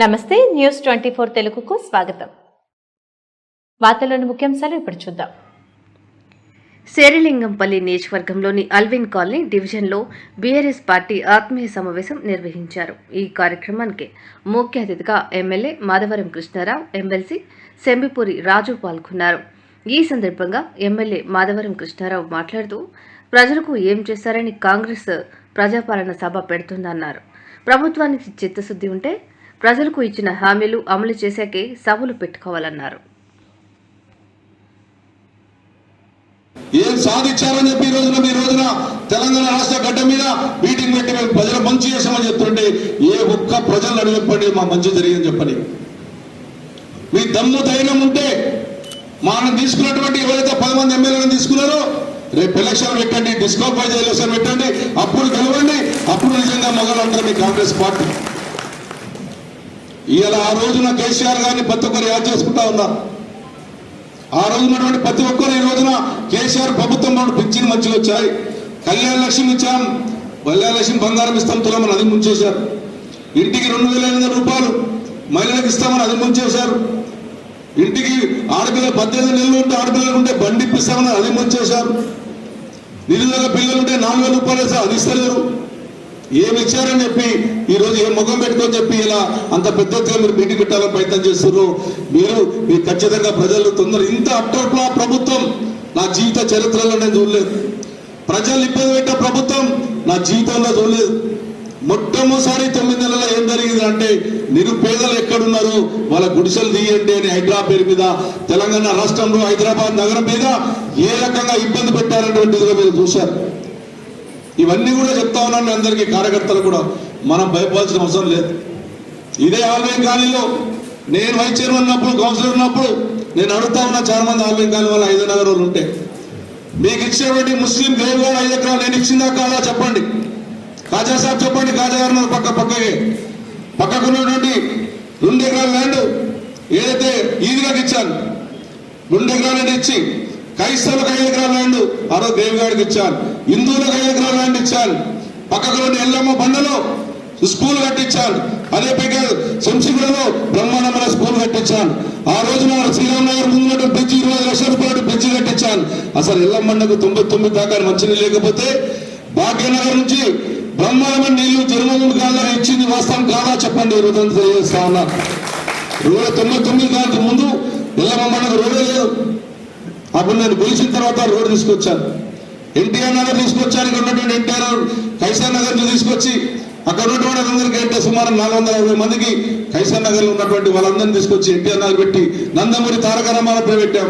నమస్తే news twenty four తెలుగుకు స్వాగతం. వార్తలోని ముఖ్యాంశాలు ఇప్పుడు చూద్దాం. శేరిలింగంపల్లి నియోజకవర్గంలోని అల్విన్ కాలనీ డివిజన్లో బీఆర్ఎస్ పార్టీ ఆత్మీయ సమావేశం నిర్వహించారు. ఈ కార్యక్రమానికి ముఖ్య అతిథిగా ఎమ్మెల్యే మాధవరం కృష్ణారావు ఎమ్మెల్సీ సెంబిపూరి రాజు పాల్గొన్నారు. ఈ సందర్భంగా ఎమ్మెల్యే మాధవరం కృష్ణారావు మాట్లాడుతూ ప్రజలకు ఏం చేశారని కాంగ్రెస్ ప్రజాపాలన సభ పెడుతుందన్నారు. ప్రభుత్వానికి చిత్తశుద్ధి ఉంటే ప్రజలకు ఇచ్చిన హామీలు అమలు చేశాకే సభలు పెట్టుకోవాలన్నారు. ఏం సాధించారని చెప్పి ఈ రోజున మీ రోజున తెలంగాణ రాష్ట్ర గడ్డ మీద మీటింగ్ పెట్టి మేము ప్రజలు మంచి చేసామని చెప్తుంటే ఏ ఒక్క ప్రజలు అడిగప్పండి మా మంచి జరిగిందని చెప్పని. మీ దమ్ము ధైర్యం ఉంటే మనం తీసుకున్నటువంటి ఎవరైతే పది మంది ఎమ్మెల్యేలను తీసుకున్నారో రేపు ఎలక్షన్ పెట్టండి డిస్క్వాలిఫై ఎలక్షన్ పెట్టండి అప్పుడు గెలవండి అప్పుడు నిజంగా మొదలు అంటారు మీ కాంగ్రెస్ పార్టీ. ఇవాళ ఆ రోజున కేసీఆర్ గారిని ప్రతి ఒక్కరు యాద్ చేసుకుంటా ఉన్నారు. ఆ రోజునటువంటి ప్రతి ఒక్కరు ఈ రోజున కేసీఆర్ ప్రభుత్వం మనకు పిచ్చిన మంచిగా వచ్చాయి. కళ్యాణ లక్ష్మి ఇచ్చాం కళ్యాణ లక్ష్మి బంగారం ఇస్తాం తులమని అది ముంచేశారు. ఇంటికి రెండు వేల ఐదు వందల రూపాయలు మహిళలకు ఇస్తామని అది ముంచేశారు. ఇంటికి ఆడపిల్ల పద్దెనిమిది నెలలు ఉంటే ఆడపిల్లలు ఉంటే బండి ఇప్పిస్తామని అది ముంచేశారు. నిరుద్యోగ పిల్లలు ఉంటే నాలుగు వేల రూపాయలు ఇస్తారు అది ఇస్తలేరు. ఏమి ఇచ్చారని చెప్పి ఈ రోజు ఏం ముఖం పెట్టుకొని చెప్పి ఇలా అంత పెద్ద ఎత్తుగా మీరు మీటింగ్ పెట్టాలని ప్రయత్నం చేస్తున్నారు. మీరు మీరు ఖచ్చితంగా ప్రజలు తొందర ఇంత అట్టర్పుల ప్రభుత్వం నా జీవిత చరిత్రలో నేను చూడలేదు. ప్రజలు ఇబ్బంది పెట్టే ప్రభుత్వం నా జీవితంలో చూడలేదు. మొట్టమొదటిసారి తొమ్మిది నెలల ఏం జరిగింది అంటే నిరుపేదలు ఎక్కడున్నారు? వాళ్ళ గుడిసెలు తీయండి అని హైదరాబాద్ పేరు మీద తెలంగాణ రాష్ట్రంలో హైదరాబాద్ నగరం మీద ఏ రకంగా ఇబ్బంది పెట్టారనేటువంటిదిగా మీరు చూశారు. ఇవన్నీ కూడా చెప్తా ఉన్నాను అందరికీ కార్యకర్తలు కూడా. మనం భయపడాల్సిన అవసరం లేదు. ఇదే ఆలయం కాలనీలో నేను వైస్ చైర్మన్ ఉన్నప్పుడు కౌన్సిలర్ ఉన్నప్పుడు నేను అడుగుతా ఉన్న చాలా మంది ఆల్వే కాలనీ వాళ్ళు ఐదు నగర్ వాళ్ళు ఉంటే. మీకు ఇచ్చినటువంటి ముస్లిం గ్రేవ్ ఐదు ఎకరాలు నేను ఇచ్చిందా కాదా చెప్పండి. కాజా సాబ్ చెప్పండి కాజా గారు పక్క పక్కకి. పక్కకు ఉన్నటువంటి రెండు ఎకరాల ల్యాండ్ ఏదైతే ఈదిగాకి ఇచ్చాను రెండు ఎకరాల ఇచ్చి క్రైస్తవులకు ఐదు ఎకరాల ల్యాండ్ ఆ రోజు దేవిగాడికి ఇచ్చాను హిందువులకు ఐదు ఎకరాల ల్యాండ్ ఇచ్చాను పక్కకు ఎల్లమ్మ బండలో స్కూల్ కట్టించాను అదే పైగా శంసిగూడలో బ్రహ్మాండమైన స్కూల్ కట్టించాను ఆ రోజున శ్రీరామ్ నగర్ ముందు బ్రిడ్జి ఇరవై లక్షల రూపాయలు బ్రిడ్జి కట్టించాను అసలు ఎల్లమ్మకు తొంభై తొమ్మిది దాకా మంచినీళ్ళు లేకపోతే భాగ్యనగర్ నుంచి బ్రహ్మాండమైన నీళ్ళు జన్మభూమి కాదని ఇచ్చింది వాస్తవం కాదా చెప్పండి? ఈ రోజు తెలియజేస్తా ఉన్నా. ఇరవై తొమ్మిది తొమ్మిది దానికి ముందు ఎల్లమ్మన్నకు రోడ్డు లేదు. అప్పుడు నేను గెలిచిన తర్వాత రోడ్డు తీసుకొచ్చాను. ఎన్టీఆర్ నగర్ తీసుకొచ్చాను ఇక్కడ ఉన్నటువంటి ఎన్టీఆర్ కైసార్ నగర్ నుంచి తీసుకొచ్చి అక్కడ ఉన్నటువంటి అందరికీ అంటే సుమారు నాలుగు వందల యాభై మందికి కైసార్ నగర్లో ఉన్నటువంటి వాళ్ళందరినీ తీసుకొచ్చి ఎన్టీఆర్ నగర్ పెట్టి నందమూరి తారక రామారావు పెట్టాం.